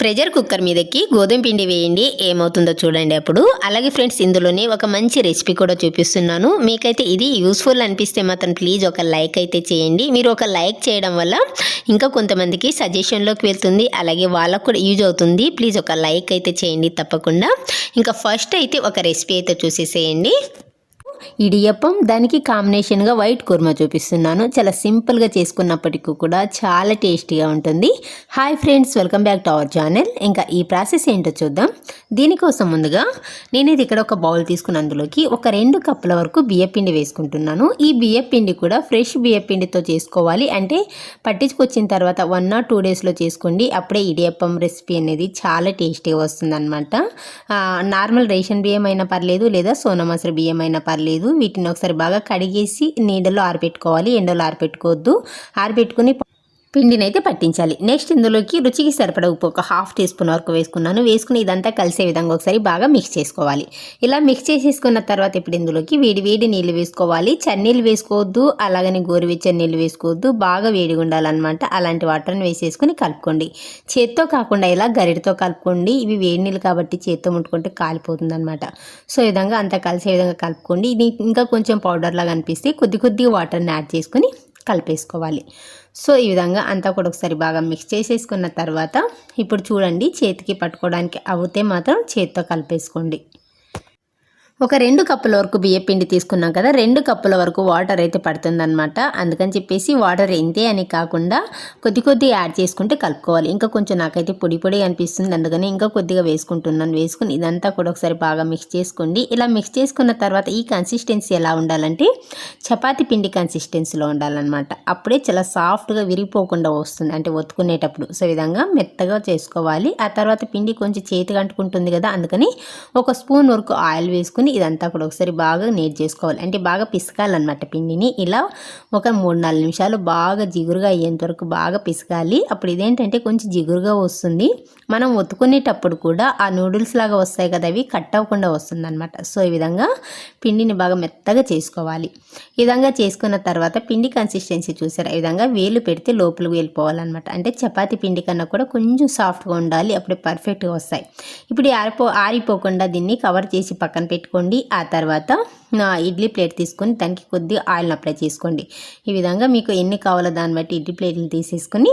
Pressure cooker మీదకి గోధుమ పిండి వేయండి ఏమవుతుందో చూడండి అప్పుడు. అలాగే ఫ్రెండ్స్ ఇందులోనే ఒక మంచి రెసిపీ కూడా చూపిస్తున్నాను. మీకైతే ఇది యూస్ఫుల్ అనిపిస్తే మాత్రం ప్లీజ్ ఒక లైక్ అయితే చేయండి. మీరు ఒక లైక్ చేయడం వల్ల ఇంకా కొంతమందికి సజెషన్లోకి వెళ్తుంది అలాగే వాళ్ళకు కూడా యూజ్ అవుతుంది. ప్లీజ్ ఒక లైక్ అయితే చేయండి తప్పకుండా. ఇంకా ఫస్ట్ అయితే ఒక రెసిపీ అయితే చూసేసేయండి. ఇడియప్పం దానికి కాంబినేషన్గా వైట్ కుర్మా చూపిస్తున్నాను. చాలా సింపుల్గా చేసుకున్నప్పటికీ కూడా చాలా టేస్టీగా ఉంటుంది. Hi friends welcome back to our channel ఇంకా ఈ ప్రాసెస్ ఏంటో చూద్దాం. దీనికోసం ముందుగా నేను ఇది ఇక్కడ ఒక బౌల్ తీసుకుని అందులోకి ఒక రెండు కప్పుల వరకు బియ్యపిండి వేసుకుంటున్నాను. ఈ బియ్యపిండి కూడా ఫ్రెష్ బియ్యపిండితో చేసుకోవాలి. అంటే పట్టించుకొచ్చిన తర్వాత వన్ ఆర్ టూ డేస్లో చేసుకోండి. అప్పుడే ఇడియప్పం రెసిపీ అనేది చాలా టేస్టీగా వస్తుందన్నమాట. నార్మల్ రేషన్ బియ్యం అయినా పర్లేదు లేదా సోనా బియ్యం అయినా పర్లేదు లేదు వీటిని ఒకసారి బాగా కడిగేసి నీడలో ఆరబెట్టుకోవాలి. ఎండలో ఆరబెట్టుకోవద్దు. ఆరబెట్టుకుని పిండిని అయితే పట్టించాలి. నెక్స్ట్ ఇందులోకి రుచికి సరిపడా ఉప్పు. ఒక హాఫ్ టీ స్పూన్ వరకు వేసుకున్నాను. వేసుకుని ఇదంతా కలిసే విధంగా ఒకసారి బాగా మిక్స్ చేసుకోవాలి. ఇలా మిక్స్ చేసేసుకున్న తర్వాత ఇప్పుడు ఇందులోకి వేడి వేడి నీళ్ళు వేసుకోవాలి. చన్నీళ్ళు వేసుకోవద్దు. అలాగని గోరువెచ్చని నీళ్ళు వేసుకోవద్దు. బాగా వేడిగా ఉండాలన్నమాట. అలాంటి వాటర్ని వేసేసుకుని కలుపుకోండి. చేత్తో కాకుండా ఇలా గరిటతో కలుపుకోండి. ఇవి వేడి నీళ్ళు కాబట్టి చేత్తో ముట్టుకుంటే కాలిపోతుంది అనమాట సో విధంగా అంతా కలిసే విధంగా కలుపుకోండి. ఇది ఇంకా కొంచెం పౌడర్లాగా అనిపిస్తే కొద్ది కొద్దిగా వాటర్ని యాడ్ చేసుకుని కలిపేసుకోవాలి. సో ఈ విధంగా అంతా కూడా ఒకసారి బాగా మిక్స్ చేసేసుకున్న తర్వాత ఇప్పుడు చూడండి చేతికి పట్టుకోవడానికి అవుతే మాత్రం చేతితో కలిపేసుకోండి. ఒక రెండు కప్పుల వరకు బియ్య పిండి తీసుకున్నాం కదా రెండు కప్పుల వరకు వాటర్ అయితే పడుతుందన్నమాట. అందుకని చెప్పేసి వాటర్ ఇంతే అని కాకుండా కొద్ది కొద్ది యాడ్ చేసుకుంటే కలుపుకోవాలి. ఇంకా కొంచెం నాకైతే పొడి పొడి అనిపిస్తుంది అందుకని ఇంకా కొద్దిగా వేసుకుంటున్నాను. వేసుకుని ఇదంతా కూడా ఒకసారి బాగా మిక్స్ చేసుకోండి. ఇలా మిక్స్ చేసుకున్న తర్వాత ఈ కన్సిస్టెన్సీ ఎలా ఉండాలంటే చపాతి పిండి కన్సిస్టెన్సీలో ఉండాలన్నమాట. అప్పుడే చాలా సాఫ్ట్గా విరిగిపోకుండా వస్తుంది అంటే ఒత్తుకునేటప్పుడు. సో విధంగా మెత్తగా చేసుకోవాలి. ఆ తర్వాత పిండి కొంచెం చేతికి అంటుకుంటుంది కదా అందుకని ఒక స్పూన్ వరకు ఆయిల్ వేసుకుని ఇదంతా కూడా ఒకసారి బాగా నేట్ చేసుకోవాలి. అంటే బాగా పిసకాలన్నమాట పిండిని. ఇలా ఒక మూడు నాలుగు నిమిషాలు బాగా జిగురుగా అయ్యేంత వరకు బాగా పిసకాలి. అప్పుడు ఇదేంటంటే కొంచెం జిగురుగా వస్తుంది. మనం ఒత్తుకునేటప్పుడు కూడా ఆ నూడిల్స్ లాగా వస్తాయి కదా అవి కట్ అవ్వకుండా వస్తుందన్నమాట. సో ఈ విధంగా పిండిని బాగా మెత్తగా చేసుకోవాలి. ఈ విధంగా చేసుకున్న తర్వాత పిండి కన్సిస్టెన్సీ చూసారు? ఈ విధంగా వేలు పెడితే లోపలికి వెళ్ళిపోవాలన్నమాట. అంటే చపాతి పిండి కన్నా కూడా కొంచెం సాఫ్ట్గా ఉండాలి. అప్పుడే పర్ఫెక్ట్గా వస్తాయి. ఇప్పుడు ఆరిపో ఆరిపోకుండా దీన్ని కవర్ చేసి పక్కన పెట్టుకోండి. ఆ తర్వాత ఇడ్లీ ప్లేట్ తీసుకొని దానికి కొద్దిగా ఆయిల్ని అప్లై చేసుకోండి. ఈ విధంగా మీకు ఎన్ని కావాలో దాన్ని బట్టి ఇడ్లీ ప్లేట్లు తీసేసుకొని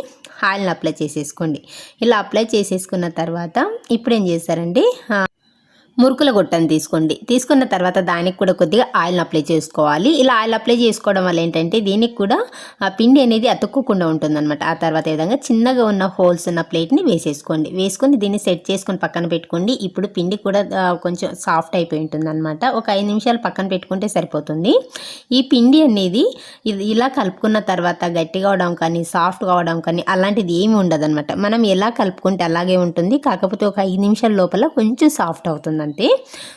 ఆయిల్ని అప్లై చేసేసుకోండి. ఇలా అప్లై చేసేసుకున్న తర్వాత ఇప్పుడు ఏం చేస్తారండి మురుకుల గొట్టని తీసుకోండి. తీసుకున్న తర్వాత దానికి కూడా కొద్దిగా ఆయిల్ని అప్లై చేసుకోవాలి. ఇలా ఆయిల్ అప్లై చేసుకోవడం వల్ల ఏంటంటే దీనికి కూడా ఆ పిండి అనేది అతుక్కోకుండా ఉంటుందన్నమాట. ఆ తర్వాత విధంగా చిన్నగా ఉన్న హోల్స్ ఉన్న ప్లేట్ని వేసేసుకోండి. వేసుకొని దీన్ని సెట్ చేసుకొని పక్కన పెట్టుకోండి. ఇప్పుడు పిండి కూడా కొంచెం సాఫ్ట్ అయిపోయి ఉంటుందన్నమాట. ఒక ఐదు నిమిషాలు పక్కన పెట్టుకుంటే సరిపోతుంది. ఈ పిండి అనేది ఇలా కలుపుకున్న తర్వాత గట్టిగా అవడం కానీ సాఫ్ట్ కావడం కానీ అలాంటిది ఏమి ఉండదన్నమాట. మనం ఎలా కలుపుకుంటే అలాగే ఉంటుంది. కాకపోతే ఒక ఐదు నిమిషాల లోపల కొంచెం సాఫ్ట్ అవుతుంది అంతే.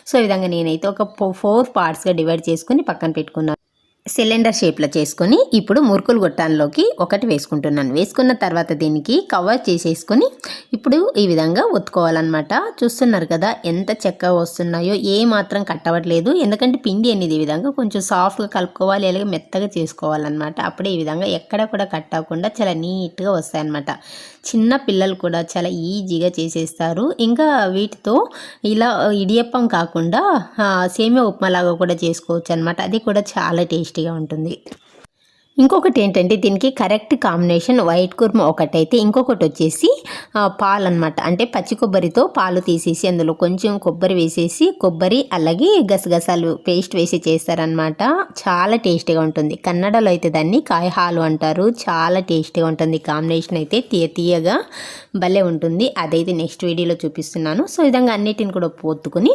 సో ఈ విధంగా నేనైతే ఒక ఫోర్ పార్ట్స్గా డివైడ్ చేసుకుని పక్కన పెట్టుకున్నాను. సిలిండర్ షేప్లో చేసుకొని ఇప్పుడు మురుకులు గొట్టాల్లోకి ఒకటి వేసుకుంటున్నాను. వేసుకున్న తర్వాత దీనికి కవర్ చేసేసుకొని ఇప్పుడు ఈ విధంగా ఒత్తుకోవాలన్నమాట. చూస్తున్నారు కదా ఎంత చక్కగా వస్తున్నాయో ఏ మాత్రం కట్టవట్లేదు. ఎందుకంటే పిండి అనేది ఈ విధంగా కొంచెం సాఫ్ట్గా కలుపుకోవాలి అలాగే మెత్తగా చేసుకోవాలన్నమాట. అప్పుడే ఈ విధంగా ఎక్కడ కూడా కట్ అవ్వకుండా చాలా నీట్గా వస్తాయన్నమాట. చిన్న పిల్లలు కూడా చాలా ఈజీగా చేసేస్తారు. ఇంకా వీటితో ఇలా ఇడియప్పం కాకుండా ఆ, సేమియా ఉప్మా లాగా కూడా చేసుకోవచ్చు అనమాట అది కూడా చాలా టేస్టీగా ఉంటుంది. ఇంకొకటి ఏంటంటే దీనికి కరెక్ట్ కాంబినేషన్ వైట్ కుర్మ ఒకటైతే ఇంకొకటి వచ్చేసి పాలు అనమాట అంటే పచ్చి కొబ్బరితో పాలు తీసేసి అందులో కొంచెం కొబ్బరి వేసేసి కొబ్బరి అలాగే గసగసాలు పేస్ట్ వేసి చేస్తారనమాట చాలా టేస్టీగా ఉంటుంది. కన్నడలో అయితే దాన్ని కాయహాలు అంటారు. చాలా టేస్టీగా ఉంటుంది. కాంబినేషన్ అయితే తీయ తీయగా భలే ఉంటుంది. అదైతే నెక్స్ట్ వీడియోలో చూపిస్తున్నాను. సో ఈ విధంగా అన్నిటిని కూడా పోత్తుకుని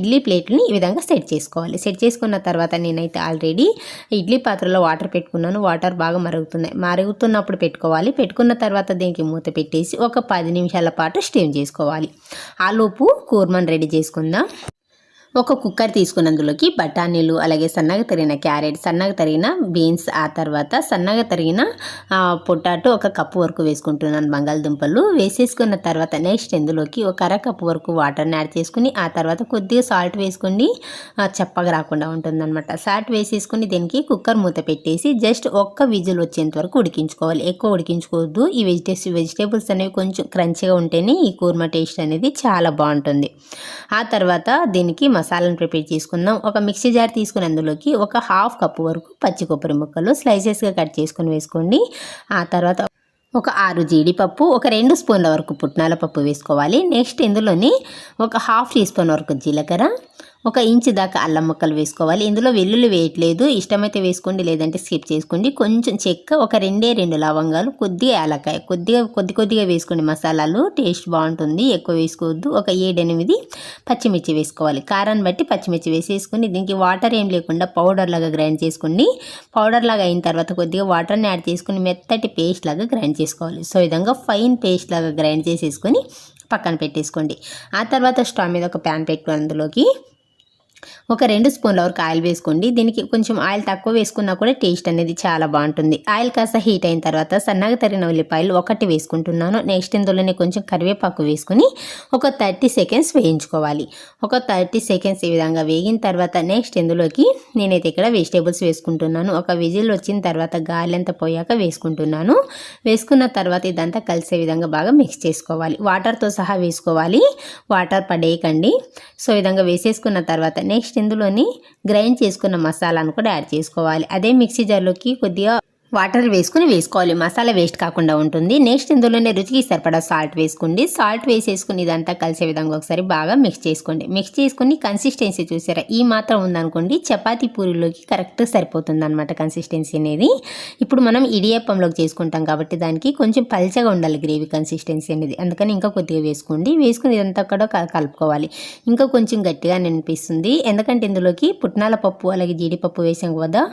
ఇడ్లీ ప్లేట్ని ఈ విధంగా సెట్ చేసుకోవాలి. సెట్ చేసుకున్న తర్వాత నేనైతే ఆల్రెడీ ఇడ్లీ పాత్రలో వాటర్ పెట్టుకున్నాను. వాటర్ బాగా మరుగుతున్నాయి. మరుగుతున్నప్పుడు పెట్టుకోవాలి. పెట్టుకున్న తర్వాత దీనికి మూత పెట్టేసి ఒక పది నిమిషాల పాటు స్టీమ్ చేసుకోవాలి. ఆలోపు కూర్మన్ రెడీ చేసుకుందాం. ఒక కుక్కర్ తీసుకున్నందులోకి బఠానీలు అలాగే సన్నగా తరిగిన క్యారెట్ సన్నగా తరిగిన బీన్స్ ఆ తర్వాత సన్నగా తరిగిన పొటాటో ఒక కప్పు వరకు వేసుకుంటున్నాను బంగాళదుంపలు. వేసేసుకున్న తర్వాత నెక్స్ట్ ఇందులోకి ఒక అర కప్పు వరకు వాటర్ని యాడ్ చేసుకుని ఆ తర్వాత కొద్దిగా సాల్ట్ వేసుకుని చప్పగా రాకుండా ఉంటుందన్నమాట. సాల్ట్ వేసేసుకుని దీనికి కుక్కర్ మూత పెట్టేసి జస్ట్ ఒక్క విజిల్ వచ్చేంత వరకు ఉడికించుకోవాలి. ఎక్కువ ఉడికించుకోవద్దు. ఈ వెజిటేబుల్స్ వెజిటేబుల్స్ అనేవి కొంచెం క్రంచిగా ఉంటేనే ఈ కూర్మ టేస్ట్ అనేది చాలా బాగుంటుంది. ఆ తర్వాత దీనికి మసాలాను ప్రిపేర్ చేసుకుందాం. ఒక మిక్సీ జార్ తీసుకుని అందులోకి ఒక హాఫ్ కప్పు వరకు పచ్చి కొబ్బరి ముక్కలు స్లైసెస్గా కట్ చేసుకొని వేసుకోండి. ఆ తర్వాత ఒక ఆరు జీడిపప్పు ఒక రెండు స్పూన్ల వరకు పుట్నాల పప్పు వేసుకోవాలి. నెక్స్ట్ ఇందులోని ఒక హాఫ్ టీ స్పూన్ వరకు జీలకర్ర ఒక ఇంచు దాకా అల్లం ముక్కలు వేసుకోవాలి. ఇందులో వెల్లుల్లి వేయట్లేదు. ఇష్టమైతే వేసుకోండి లేదంటే స్కిప్ చేసుకోండి. కొంచెం చెక్క ఒక రెండే రెండు లవంగాలు కొద్దిగా యాలకాయ కొద్దిగా కొద్ది కొద్దిగా వేసుకోండి మసాలాలు. టేస్ట్ బాగుంటుంది. ఎక్కువ వేసుకోవద్దు. ఒక ఏడెనిమిది పచ్చిమిర్చి వేసుకోవాలి. కారాన్ని బట్టి పచ్చిమిర్చి వేసేసుకుని దీనికి వాటర్ ఏం లేకుండా పౌడర్ లాగా గ్రైండ్ చేసుకోండి. పౌడర్ లాగా అయిన తర్వాత కొద్దిగా వాటర్ని యాడ్ చేసుకుని మెత్తటి పేస్ట్ లాగా గ్రైండ్ చేసుకోవాలి. సో విధంగా ఫైన్ పేస్ట్ లాగా గ్రైండ్ చేసేసుకొని పక్కన పెట్టేసుకోండి. ఆ తర్వాత స్టవ్ మీద ఒక ప్యాన్ పెట్టుకుని అందులోకి ఒక రెండు స్పూన్ల వరకు ఆయిల్ వేసుకోండి. దీనికి కొంచెం ఆయిల్ తక్కువ వేసుకున్నా కూడా టేస్ట్ అనేది చాలా బాగుంటుంది. ఆయిల్ కాస్త హీట్ అయిన తర్వాత సన్నగా తరిగిన ఉల్లిపాయలు ఒకటి వేసుకుంటున్నాను. నెక్స్ట్ ఇందులోనే కొంచెం కరివేపాకు వేసుకుని ఒక థర్టీ సెకండ్స్ వేయించుకోవాలి. ఒక థర్టీ సెకండ్స్ ఈ విధంగా వేగిన తర్వాత నెక్స్ట్ ఇందులోకి నేనైతే ఇక్కడ వెజిటేబుల్స్ వేసుకుంటున్నాను. ఒక విజిల్ వచ్చిన తర్వాత గాలి అంతా పోయాక వేసుకుంటున్నాను. వేసుకున్న తర్వాత ఇదంతా కలిసే విధంగా బాగా మిక్స్ చేసుకోవాలి. వాటర్తో సహా వేసుకోవాలి. వాటర్ పడేయకండి. సో విధంగా వేసేసుకున్న తర్వాత నెక్స్ట్ ఇందులోని గ్రైండ్ చేసుకున్న మసాలాను కూడా యాడ్ చేసుకోవాలి. అదే మిక్సీ జార్లోకి కొద్దిగా వాటర్ వేసుకుని వేసుకోవాలి. మసాలా వేస్ట్ కాకుండా ఉంటుంది. నెక్స్ట్ ఇందులోనే రుచికి సరిపడా సాల్ట్ వేసుకోండి. సాల్ట్ వేసేసుకుని ఇదంతా కలిసే విధంగా ఒకసారి బాగా మిక్స్ చేసుకోండి. మిక్స్ చేసుకుని కన్సిస్టెన్సీ చూసారా? ఈ మాత్రం ఉందనుకోండి చపాతీ పూరిలోకి కరెక్ట్ సరిపోతుంది అనమాట కన్సిస్టెన్సీ అనేది. ఇప్పుడు మనం ఇడియప్పంలోకి చేసుకుంటాం కాబట్టి దానికి కొంచెం పల్చగా ఉండాలి గ్రేవీ కన్సిస్టెన్సీ అనేది. అందుకని ఇంకా కొద్దిగా వేసుకోండి. వేసుకుని ఇదంతా కూడా కలుపుకోవాలి. ఇంకా కొంచెం గట్టిగా అనిపిస్తుంది. ఎందుకంటే ఇందులోకి పుట్నాల పప్పు అలాగే జీడిపప్పు వేసాం కదా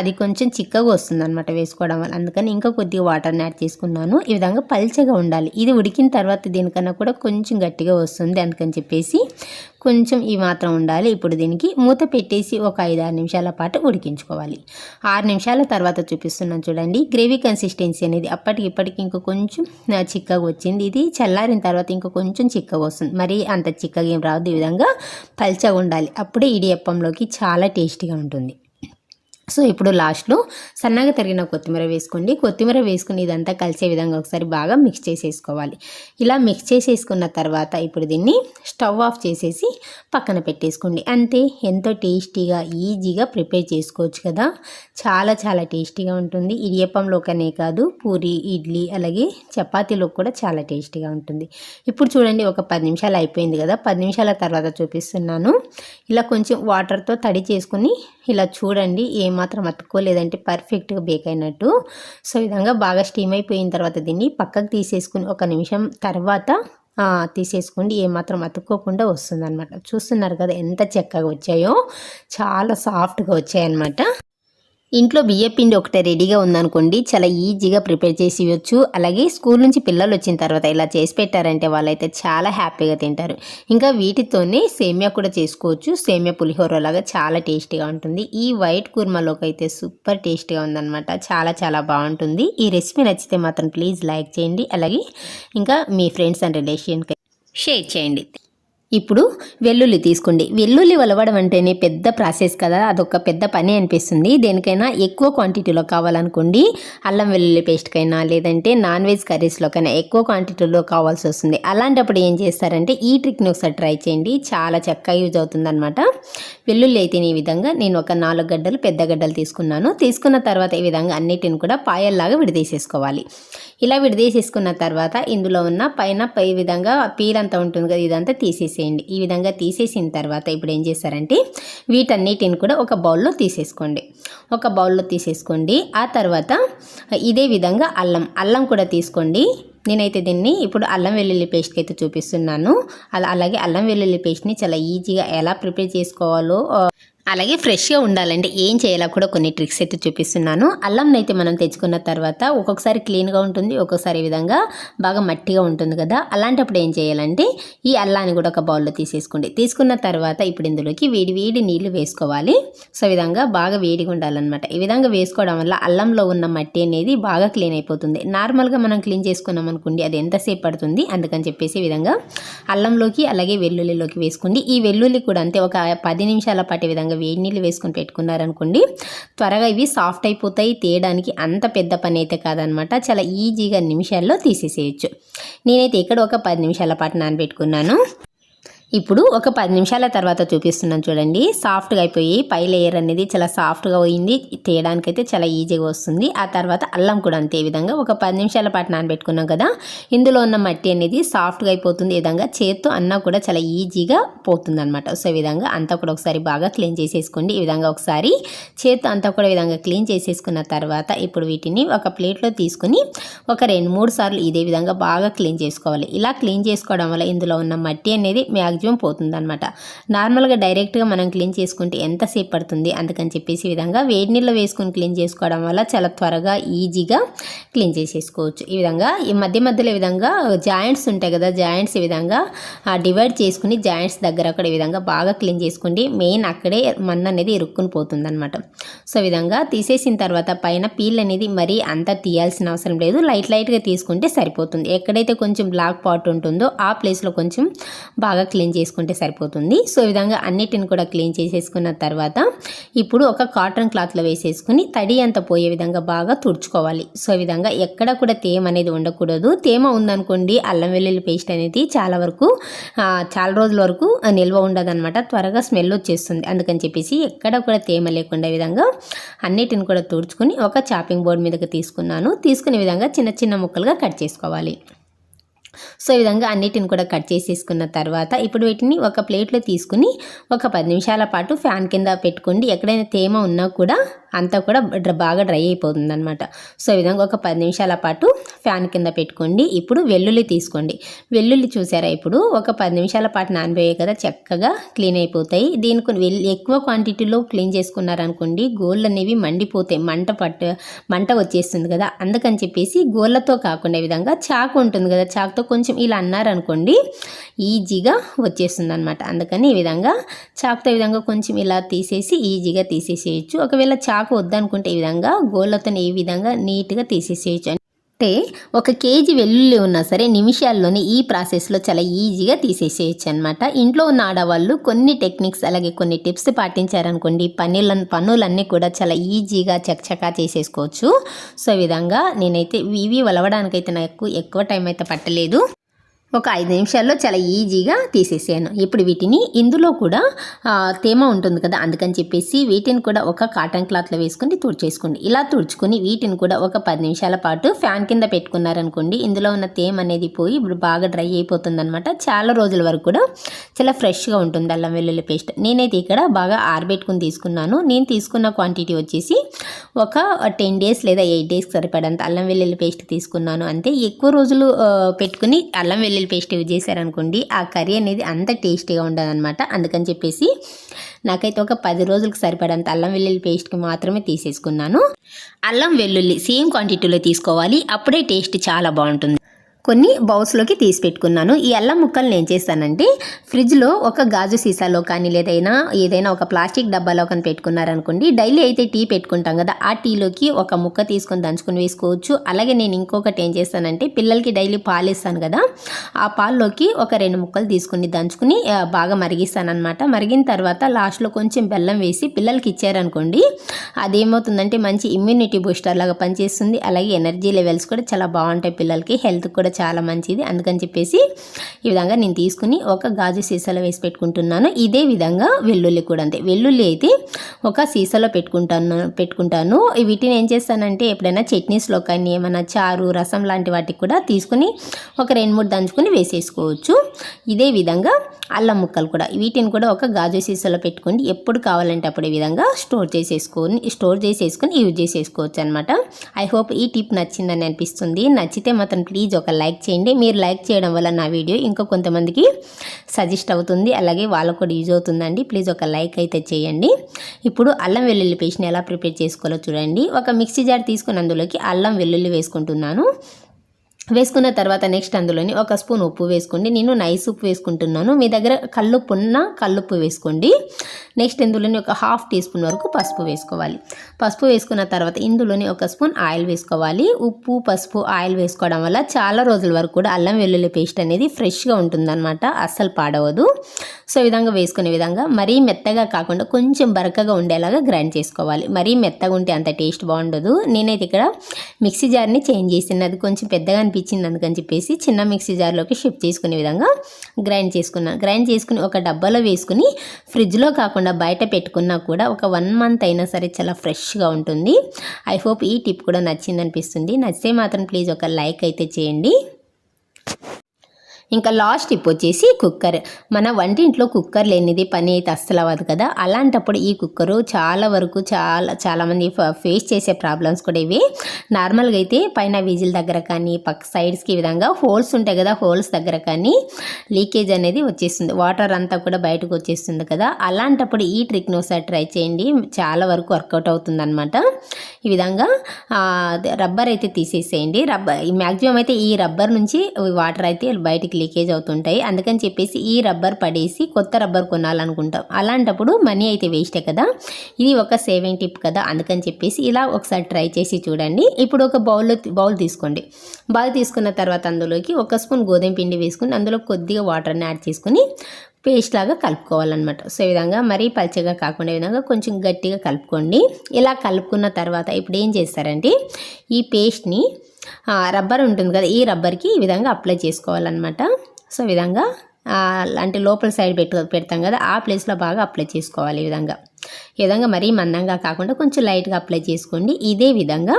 అది కొంచెం చిక్కగా వస్తుంది అనమాట వేసుకోవడం వల్ల. అందుకని ఇంకా కొద్దిగా వాటర్ని యాడ్ చేసుకున్నాను. ఈ విధంగా పల్చగా ఉండాలి. ఇది ఉడికిన తర్వాత దీనికన్నా కూడా కొంచెం గట్టిగా వస్తుంది అందుకని చెప్పేసి కొంచెం ఈ మాత్రం ఉండాలి. ఇప్పుడు దీనికి మూత పెట్టేసి ఒక ఐదు ఆరు నిమిషాల పాటు ఉడికించుకోవాలి. ఆరు నిమిషాల తర్వాత చూపిస్తున్నాను చూడండి. గ్రేవీ కన్సిస్టెన్సీ అనేది అప్పటికి ఇప్పటికి ఇంకా కొంచెం చిక్కగా వచ్చింది. ఇది చల్లారిన తర్వాత ఇంకా కొంచెం చిక్కగా వస్తుంది. మరి అంత చిక్కగా ఏం రాదు. ఈ విధంగా పల్చగా ఉండాలి. అప్పుడే ఇడియప్పంలోకి చాలా టేస్టీగా ఉంటుంది. సో ఇప్పుడు లాస్ట్లో సన్నగా తరిగిన కొత్తిమీర వేసుకోండి. కొత్తిమీర వేసుకుని ఇదంతా కలిసే విధంగా ఒకసారి బాగా మిక్స్ చేసేసుకోవాలి. ఇలా మిక్స్ చేసేసుకున్న తర్వాత ఇప్పుడు దీన్ని స్టవ్ ఆఫ్ చేసేసి పక్కన పెట్టేసుకోండి. అంతే ఎంతో టేస్టీగా ఈజీగా ప్రిపేర్ చేసుకోవచ్చు కదా. చాలా చాలా టేస్టీగా ఉంటుంది. ఇడియప్పంలోకనే కాదు పూరి ఇడ్లీ అలాగే చపాతీలో కూడా చాలా టేస్టీగా ఉంటుంది. ఇప్పుడు చూడండి ఒక పది నిమిషాలు అయిపోయింది కదా. పది నిమిషాల తర్వాత చూపిస్తున్నాను. ఇలా కొంచెం వాటర్తో తడి చేసుకుని ఇలా చూడండి ఏమాత్రం అతుక్కోలేదంటే పర్ఫెక్ట్గా బేక్ అయినట్టు. సో విధంగా బాగా స్టీమ్ అయిపోయిన తర్వాత దీన్ని పక్కకు తీసేసుకుని ఒక నిమిషం తర్వాత తీసేసుకోండి ఏమాత్రం అతుక్కోకుండా వస్తుందన్నమాట. చూస్తున్నారు కదా ఎంత చక్కగా వచ్చాయో. చాలా సాఫ్ట్గా వచ్చాయన్నమాట. ఇంట్లో బియ్యం పిండి ఒకటే రెడీగా ఉందనుకోండి చాలా ఈజీగా ప్రిపేర్ చేసి ఇవ్వచ్చు. అలాగే స్కూల్ నుంచి పిల్లలు వచ్చిన తర్వాత ఇలా చేసి పెట్టారంటే వాళ్ళైతే చాలా హ్యాపీగా తింటారు. ఇంకా వీటితోనే సేమియా కూడా చేసుకోవచ్చు. సేమియా పులిహోర లాగా చాలా టేస్టీగా ఉంటుంది. ఈ వైట్ కుర్మాలోకి అయితే సూపర్ టేస్టీగా ఉందన్నమాట. చాలా చాలా బాగుంటుంది. ఈ రెసిపీ నచ్చితే మాత్రం ప్లీజ్ లైక్ చేయండి. అలాగే ఇంకా మీ ఫ్రెండ్స్ అండ్ రిలేషన్కి షేర్ చేయండి. ఇప్పుడు వెల్లుల్లి తీసుకోండి. వెల్లుల్లి వలవడం అంటేనే పెద్ద ప్రాసెస్ కదా. అదొక పెద్ద పని అనిపిస్తుంది. దేనికైనా ఎక్కువ క్వాంటిటీలో కావాలనుకోండి అల్లం వెల్లుల్లి పేస్ట్కైనా లేదంటే నాన్ వెజ్ కర్రీస్లోకైనా ఎక్కువ క్వాంటిటీలో కావాల్సి వస్తుంది. అలాంటప్పుడు ఏం చేస్తారంటే ఈ ట్రిక్ని ఒకసారి ట్రై చేయండి. చాలా చక్కగా యూజ్ అవుతుందన్నమాట. వెల్లుల్లి అయితే ఈ విధంగా నేను ఒక నాలుగు గడ్డలు పెద్ద గడ్డలు తీసుకున్నాను. తీసుకున్న తర్వాత ఈ విధంగా అన్నిటిని కూడా పాయల్లాగా విడదీసేసుకోవాలి. ఇలా విడదీసేసుకున్న తర్వాత ఇందులో ఉన్న పైన పై విధంగా పీల్ అంతా ఉంటుంది కదా ఇదంతా తీసేసి తీసేయండి. ఈ విధంగా తీసేసిన తర్వాత ఇప్పుడు ఏం చేస్తారంటే వీటన్నిటిని కూడా ఒక బౌల్లో తీసేసుకోండి. ఒక బౌల్లో తీసేసుకోండి. ఆ తర్వాత ఇదే విధంగా అల్లం అల్లం కూడా తీసుకోండి. నేనైతే దీన్ని ఇప్పుడు అల్లం వెల్లుల్లి పేస్ట్కి అయితే చూపిస్తున్నాను. అలా అలాగే అల్లం వెల్లుల్లి పేస్ట్ని చాలా ఈజీగా ఎలా ప్రిపేర్ చేసుకోవాలో అలాగే ఫ్రెష్గా ఉండాలంటే ఏం చేయాలో కూడా కొన్ని ట్రిక్స్ అయితే చూపిస్తున్నాను. అల్లం అయితే మనం తెచ్చుకున్న తర్వాత ఒక్కొక్కసారి క్లీన్గా ఉంటుంది ఒక్కొక్కసారి ఈ విధంగా బాగా మట్టిగా ఉంటుంది కదా. అలాంటప్పుడు ఏం చేయాలంటే ఈ అల్లాన్ని కూడా ఒక బౌల్లో తీసేసుకోండి. తీసుకున్న తర్వాత ఇప్పుడు ఇందులోకి వేడి వేడి నీళ్ళు వేసుకోవాలి. సో విధంగా బాగా వేడిగా ఉండాలన్నమాట. ఈ విధంగా వేసుకోవడం వల్ల అల్లంలో ఉన్న మట్టి అనేది బాగా క్లీన్ అయిపోతుంది. నార్మల్గా మనం క్లీన్ చేసుకున్నాం అనుకోండి అది ఎంతసేపు పడుతుంది అందుకని చెప్పేసి ఈ విధంగా అల్లంలోకి అలాగే వెల్లుల్లిలోకి వేసుకోండి. ఈ వెల్లుల్లి కూడా అంతే ఒక పది నిమిషాల పాటు విధంగా విధంగా వేడి నీళ్ళు వేసుకొని పెట్టుకున్నారనుకోండి త్వరగా ఇవి సాఫ్ట్ అయిపోతాయి తీయడానికి అంత పెద్ద పని అయితే కాదనమాట. చాలా ఈజీగా నిమిషాల్లో తీసేసేయచ్చు. నేనైతే ఇక్కడ ఒక పది నిమిషాల పాటు నానబెట్టుకున్నాను. ఇప్పుడు ఒక పది నిమిషాల తర్వాత చూపిస్తున్నాను చూడండి. సాఫ్ట్గా అయిపోయి పై లేయర్ అనేది చాలా సాఫ్ట్గా పోయింది. తీయడానికైతే చాలా ఈజీగా వస్తుంది. ఆ తర్వాత అల్లం కూడా అంతే విధంగా ఒక పది నిమిషాల పాటు నానబెట్టుకున్నాం కదా. ఇందులో ఉన్న మట్టి అనేది సాఫ్ట్గా అయిపోతుంది. ఈ విధంగా చేత్తో అన్నా కూడా చాలా ఈజీగా పోతుంది అనమాట సో ఈ విధంగా అంతా కూడా ఒకసారి బాగా క్లీన్ చేసేసుకోండి. ఈ విధంగా ఒకసారి చేత్తో అంతా కూడా విధంగా క్లీన్ చేసేసుకున్న తర్వాత ఇప్పుడు వీటిని ఒక ప్లేట్లో తీసుకుని ఒక రెండు మూడు సార్లు ఇదే విధంగా బాగా క్లీన్ చేసుకోవాలి. ఇలా క్లీన్ చేసుకోవడం వల్ల ఇందులో ఉన్న మట్టి అనేది మ్యాగ్ మ్యాక్సిమం పోతుంది అనమాట నార్మల్గా డైరెక్ట్గా మనం క్లీన్ చేసుకుంటే ఎంతసేపు పడుతుంది అందుకని చెప్పేసి ఈ విధంగా వేడి నీళ్ళు వేసుకొని క్లీన్ చేసుకోవడం వల్ల చాలా త్వరగా ఈజీగా క్లీన్ చేసేసుకోవచ్చు. ఈ విధంగా ఈ మధ్య మధ్యలో విధంగా జాయింట్స్ ఉంటాయి కదా జాయింట్స్ ఈ విధంగా డివైడ్ చేసుకుని జాయింట్స్ దగ్గర అక్కడ ఈ విధంగా బాగా క్లీన్ చేసుకోండి. మెయిన్ అక్కడే మన్ను అనేది ఇరుక్కుని పోతుందనమాట సో విధంగా తీసేసిన తర్వాత పైన పీల్ అనేది మరీ అంత తీయాల్సిన అవసరం లేదు. లైట్ లైట్గా తీసుకుంటే సరిపోతుంది. ఎక్కడైతే కొంచెం బ్లాక్ పాట్ ఉంటుందో ఆ ప్లేస్లో కొంచెం బాగా క్లీన్ చేసుకుంటే సరిపోతుంది. సో ఈ విధంగా అన్నిటిని కూడా క్లీన్ చేసేసుకున్న తర్వాత ఇప్పుడు ఒక కాటన్ క్లాత్లో వేసేసుకుని తడి అంత పోయే విధంగా బాగా తుడుచుకోవాలి. సో ఈ విధంగా ఎక్కడ కూడా తేమ అనేది ఉండకూడదు. తేమ ఉందనుకోండి అల్లం వెల్లుల్లి పేస్ట్ అనేది చాలా వరకు చాలా రోజుల వరకు నిల్వ ఉండదన్నమాట. త్వరగా స్మెల్ వచ్చేస్తుంది. అందుకని చెప్పేసి ఎక్కడ కూడా తేమ లేకుండా విధంగా అన్నిటిని కూడా తుడుచుకుని ఒక చాపింగ్ బోర్డ్ మీదకి తీసుకున్నాను. తీసుకునే విధంగా చిన్న చిన్న ముక్కలుగా కట్ చేసుకోవాలి. సో ఈ విధంగా అన్నిటిని కూడా కట్ చేసేసుకున్న తర్వాత ఇప్పుడు వీటిని ఒక ప్లేట్లో తీసుకుని ఒక పది నిమిషాల పాటు ఫ్యాన్ కింద పెట్టుకోండి. ఎక్కడైనా తేమ ఉన్నా కూడా అంతా కూడా డ్ర- బాగా డ్రై అయిపోతుంది అనమాట సో ఈ విధంగా ఒక పది నిమిషాల పాటు ఫ్యాన్ కింద పెట్టుకోండి. ఇప్పుడు వెల్లుల్లి తీసుకోండి. వెల్లుల్లి చూసారా ఇప్పుడు? ఒక పది నిమిషాల పాటు నానబోయే కదా చక్కగా క్లీన్ అయిపోతాయి. దీనికి వెల్- ఎక్కువ క్వాంటిటీలో క్లీన్ చేసుకున్నారనుకోండి గోళ్ళు అనేవి మండిపోతాయి. మంట పట్టు మంట వచ్చేస్తుంది కదా. అందుకని చెప్పేసి గోళ్ళతో కాకుండా విధంగా చాకు ఉంటుంది కదా చాకుతో కొంచెం ఇలా అన్నారనుకోండి ఈజీగా వచ్చేస్తుంది అనమాట అందుకని ఈ విధంగా చాకుతో ఈ విధంగా కొంచెం ఇలా తీసేసి ఈజీగా తీసేసేయచ్చు. ఒకవేళ చాకు వద్దనుకుంటే ఈ విధంగా గోళ్ళతో ఈ విధంగా నీట్గా తీసేసేయచ్చు. అంటే ఒక కేజీ వెల్లుల్లి ఉన్నా సరే నిమిషాల్లోనే ఈ ప్రాసెస్లో చాలా ఈజీగా తీసేసేయచ్చు అనమాట ఇంట్లో ఉన్న ఆడవాళ్ళు కొన్ని టెక్నిక్స్ అలాగే కొన్ని టిప్స్ పాటించారనుకోండి. పనుల పనులన్నీ కూడా చాలా ఈజీగా చకచకా చేసేసుకోవచ్చు. సో ఈ విధంగా నేనైతే ఇవి వలవడానికైతే నాకు ఎక్కువ టైం అయితే పట్టలేదు. ఒక ఐదు నిమిషాల్లో చాలా ఈజీగా తీసేసాను ఇప్పుడు వీటిని ఇందులో కూడా తేమ ఉంటుంది కదా అందుకని చెప్పేసి వీటిని కూడా ఒక కాటన్ క్లాత్లో వేసుకుని తుడిచేసుకోండి. ఇలా తుడుచుకొని వీటిని కూడా ఒక పది నిమిషాల పాటు ఫ్యాన్ కింద పెట్టుకున్నారనుకోండి ఇందులో ఉన్న తేమ అనేది పోయి ఇప్పుడు బాగా డ్రై అయిపోతుంది అనమాట చాలా రోజుల వరకు కూడా చాలా ఫ్రెష్గా ఉంటుంది అల్లం వెల్లుల్లి పేస్ట్. నేనైతే ఇక్కడ బాగా ఆరబెట్టుకుని తీసుకున్నాను. నేను తీసుకున్న క్వాంటిటీ వచ్చేసి ఒక టెన్ డేస్ లేదా ఎయిట్ డేస్కి సరిపడంత అల్లం వెల్లుల్లి పేస్ట్ తీసుకున్నాను అంతే. ఎక్కువ రోజులు పెట్టుకుని అల్లం వెల్లుల్లి పేస్ట్ యూజ్ చేశారనుకోండి ఆ కర్రీ అనేది అంత టేస్టీగా ఉండదన్నమాట. అందుకని చెప్పేసి నాకైతే ఒక పది రోజులకు సరిపడంత అల్లం వెల్లుల్లి పేస్ట్కి మాత్రమే తీసేసుకున్నాను. అల్లం వెల్లుల్లి సేమ్ క్వాంటిటీలో తీసుకోవాలి అప్పుడే టేస్ట్ చాలా బాగుంటుంది. కొన్ని బౌల్స్లోకి తీసి పెట్టుకున్నాను. ఈ అల్లం ముక్కలు ఏం చేస్తానంటే ఫ్రిడ్జ్లో ఒక గాజు సీసాలో కానీ లేదైనా ఏదైనా ఒక ప్లాస్టిక్ డబ్బాలో కానీ పెట్టుకున్నారనుకోండి డైలీ అయితే టీ పెట్టుకుంటాం కదా ఆ టీలోకి ఒక ముక్క తీసుకొని దంచుకొని వేసుకోవచ్చు. అలాగే నేను ఇంకొకటి ఏం చేస్తానంటే పిల్లలకి డైలీ పాలు ఇస్తాను కదా ఆ పాల్లోకి ఒక రెండు ముక్కలు తీసుకుని దంచుకుని బాగా మరిగిస్తానమాట మరిగిన తర్వాత లాస్ట్లో కొంచెం బెల్లం వేసి పిల్లలకి ఇచ్చారనుకోండి అదేమవుతుందంటే మంచి ఇమ్యూనిటీ బూస్టర్ లాగా పనిచేస్తుంది. అలాగే ఎనర్జీ లెవెల్స్ కూడా చాలా బాగుంటాయి పిల్లలకి హెల్త్ కూడా చాలా మంచిది. అందుకని చెప్పేసి ఈ విధంగా నేను తీసుకుని ఒక గాజు సీసాలో వేసి పెట్టుకుంటున్నాను. ఇదే విధంగా వెల్లుల్లి కూడా అంతే. వెల్లుల్లి అయితే ఒక సీసాలో పెట్టుకుంటాను పెట్టుకుంటాను. వీటిని ఏం చేస్తానంటే ఎప్పుడైనా చట్నీస్లో కానీ ఏమైనా చారు రసం లాంటి వాటికి కూడా తీసుకుని ఒక రెండు మూడు దంచుకొని వేసేసుకోవచ్చు. ఇదే విధంగా అల్లం ముక్కలు కూడా. వీటిని కూడా ఒక గాజు సీసాలో పెట్టుకుని ఎప్పుడు కావాలంటే అప్పుడు ఈ విధంగా స్టోర్ చేసేసుకొని స్టోర్ చేసేసుకొని యూజ్ చేసేసుకోవచ్చు అనమాట ఐ హోప్ ఈ టిప్ నచ్చిందని అనిపిస్తుంది. నచ్చితే మాత్రం ప్లీజ్ ఒక లైక్ చేయండి. మీరు లైక్ చేయడం వల్ల నా వీడియో ఇంకా కొంతమందికి సజెస్ట్ అవుతుంది. అలాగే వాళ్ళకు కూడా యూజ్ అవుతుందండి. ప్లీజ్ ఒక లైక్ అయితే చేయండి. ఇప్పుడు అల్లం వెల్లుల్లి పేస్ట్ని ఎలా ప్రిపేర్ చేసుకోవాలో చూడండి. ఒక మిక్సీ జార్ తీసుకుని అందులోకి అల్లం వెల్లుల్లి వేసుకుంటున్నాను. వేసుకున్న తర్వాత నెక్స్ట్ అందులోని ఒక స్పూన్ ఉప్పు వేసుకోండి. నేను నైస్ ఉప్పు వేసుకుంటున్నాను. మీ దగ్గర కల్లుప్పు ఉన్న కల్లుప్పు వేసుకోండి. నెక్స్ట్ ఇందులోని ఒక హాఫ్ టీ స్పూన్ వరకు పసుపు వేసుకోవాలి. పసుపు వేసుకున్న తర్వాత ఇందులోని ఒక స్పూన్ ఆయిల్ వేసుకోవాలి. ఉప్పు పసుపు ఆయిల్ వేసుకోవడం వల్ల చాలా రోజుల వరకు కూడా అల్లం వెల్లుల్లి పేస్ట్ అనేది ఫ్రెష్గా ఉంటుందన్నమాట. అస్సలు పాడవదు. సో విధంగా వేసుకునే విధంగా మరీ మెత్తగా కాకుండా కొంచెం బరకగా ఉండేలాగా గ్రైండ్ చేసుకోవాలి. మరీ మెత్తగా ఉంటే అంత టేస్ట్ బాగుండదు. నేనైతే ఇక్కడ మిక్సీ జార్ని చేంజ్ చేసిన అది కొంచెం పెద్దగా అనిపించింది అందుకని చెప్పేసి చిన్న మిక్సీ జార్లోకి షిఫ్ట్ చేసుకునే విధంగా గ్రైండ్ చేసుకున్నాను గ్రైండ్ చేసుకుని ఒక డబ్బాలో వేసుకుని ఫ్రిడ్జ్లో కాకుండా బయట పెట్టుకున్నా కూడా ఒక వన్ మంత్ అయినా సరే చాలా ఫ్రెష్గా ఉంటుంది. ఐ హోప్ ఈ టిప్ కూడా నచ్చింది అనిపిస్తుంది నచ్చితే మాత్రం ప్లీజ్ ఒక లైక్ అయితే చేయండి. ఇంకా లాస్ట్ టిప్ వచ్చేసి కుక్కర్. మన వంటింట్లో కుక్కర్ లేనిది పని అయితే అస్సలు అవ్వదు కదా. అలాంటప్పుడు ఈ కుక్కరు చాలా వరకు చాలా చాలామంది ఫేస్ చేసే ప్రాబ్లమ్స్ కూడా ఇవి. నార్మల్గా అయితే పైన విజిల్ దగ్గర కానీ పక్క సైడ్స్కి విధంగా హోల్స్ ఉంటాయి కదా హోల్స్ దగ్గర కానీ లీకేజ్ అనేది వచ్చేస్తుంది. వాటర్ అంతా కూడా బయటకు వచ్చేస్తుంది కదా. అలాంటప్పుడు ఈ ట్రిక్ను ఒకసారి ట్రై చేయండి. చాలా వరకు వర్కౌట్ అవుతుంది అనమాట ఈ విధంగా రబ్బర్ అయితే తీసేసేయండి. రబ్బర్ మ్యాక్సిమం అయితే ఈ రబ్బర్ నుంచి వాటర్ అయితే బయటికి లీకేజ్ అవుతుంటాయి. అందుకని చెప్పేసి ఈ రబ్బర్ పడేసి కొత్త రబ్బర్ కొనాలనుకుంటాం. అలాంటప్పుడు మనీ అయితే వేస్టే కదా? ఇది ఒక సేవింగ్ టిప్ కదా? అందుకని చెప్పేసి ఇలా ఒకసారి ట్రై చేసి చూడండి. ఇప్పుడు ఒక బౌల్లో బౌల్ తీసుకోండి. బౌల్ తీసుకున్న తర్వాత అందులోకి ఒక స్పూన్ గోధుమ పిండి వేసుకుని అందులో కొద్దిగా వాటర్ని యాడ్ చేసుకుని పేస్ట్ లాగా కలుపుకోవాలన్నమాట. సో ఈ విధంగా మరీ పల్చగా కాకుండా విధంగా కొంచెం గట్టిగా కలుపుకోండి. ఇలా కలుపుకున్న తర్వాత ఇప్పుడు ఏం చేస్తారంటే ఈ పేస్ట్ని రబ్బర్ ఉంటుంది కదా ఈ రబ్బర్కి ఈ విధంగా అప్లై చేసుకోవాలన్నమాట. సో విధంగా అంటే లోపల సైడ్ పెట్టు పెడతాం కదా ఆ ప్లేస్లో బాగా అప్లై చేసుకోవాలి ఈ విధంగా. ఈ విధంగా మరీ మందంగా కాకుండా కొంచెం లైట్గా అప్లై చేసుకోండి. ఇదే విధంగా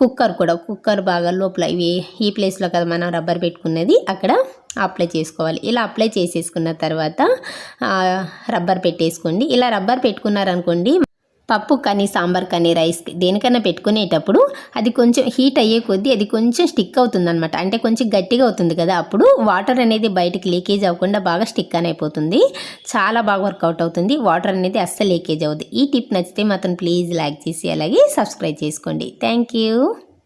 కుక్కర్ కూడా కుక్కర్ బాగా లోపల ఇవి ఈ ప్లేస్లో కదా మనం రబ్బర్ పెట్టుకున్నది అక్కడ అప్లై చేసుకోవాలి. ఇలా అప్లై చేసేసుకున్న తర్వాత రబ్బర్ పెట్టేసుకోండి. ఇలా రబ్బర్ పెట్టుకున్నారనుకోండి పప్పు కానీ సాంబార్ కానీ రైస్ దేనికైనా పెట్టుకునేటప్పుడు అది కొంచెం హీట్ అయ్యే కొద్దీ అది కొంచెం స్టిక్ అవుతుంది అనమాట అంటే కొంచెం గట్టిగా అవుతుంది కదా అప్పుడు వాటర్ అనేది బయటకు లీకేజ్ అవ్వకుండా బాగా స్టిక్ అని అయిపోతుంది. చాలా బాగా వర్కౌట్ అవుతుంది. వాటర్ అనేది అస్సలు లీకేజ్ అవుతుంది ఈ టిప్ నచ్చితే మాత్రం ప్లీజ్ లైక్ చేసి అలాగే సబ్స్క్రైబ్ చేసుకోండి. Thank you.